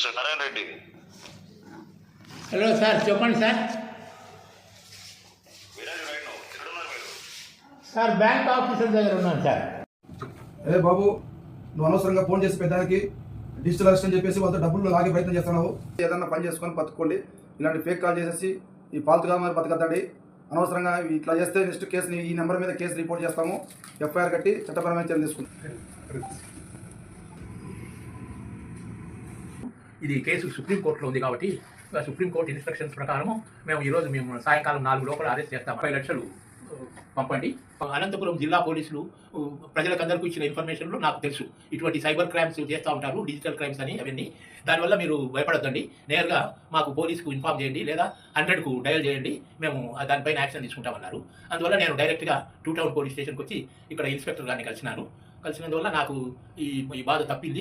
Mister Narayana Reddy. Hello sir చెప్పండి sir. Sir bank officer దగ్గర ఉన్నాను సార్. ఏ బాబు నువ్వు అనవసరంగా ఫోన్ చేసి పెద్దానికి డిజిటల్ అరెస్ట్ అని చెప్పేసి వాళ్ళతో డబ్బులు లాగే ప్రయత్నం చేస్తున్నావు. ఏదన్నా పని చేసుకొని బతుక్కోండి. ఇలాంటి ఫేక్ కాల్ చేసేసి ఈ పాల్తుగా మరి బతకద్దండి. అనవసరంగా ఇట్లా చేస్తే నెక్స్ట్ కేసుని ఈ నెంబర్ మీద కేసు రిపోర్ట్ చేస్తాము. ఎఫ్ఐఆర్ కట్టి చట్టపరమైన చర్యలు తీసుకుంటాం. ఇది కేసు సుప్రీంకోర్టులో ఉంది కాబట్టి సుప్రీంకోర్టు ఇన్స్ట్రక్షన్స్ ప్రకారం మేము ఈరోజు మేము సాయంకాలం నాలుగు లోపల అరెస్ట్ చేస్తాం. ముప్పై లక్షలు పంపండి. అనంతపురం జిల్లా పోలీసులు ప్రజలకందరికీ ఇచ్చిన ఇన్ఫర్మేషన్లో నాకు తెలుసు. ఇటువంటి సైబర్ క్రైమ్స్ చేస్తూ ఉంటారు డిజిటల్ క్రైమ్స్ అని అవన్నీ. దానివల్ల మీరు భయపడద్దండి. నేరుగా మాకు పోలీసుకు ఇన్ఫామ్ చేయండి లేదా హండ్రెడ్కు డయల్ చేయండి. మేము దానిపైన యాక్షన్ తీసుకుంటామన్నారు. అందువల్ల నేను డైరెక్ట్గా టూ టౌన్ పోలీస్ స్టేషన్కి వచ్చి ఇక్కడ ఇన్స్పెక్టర్ గారిని కలిసినాను. కలిసినందువల్ల నాకు ఈ ఈ బాధ తప్పింది.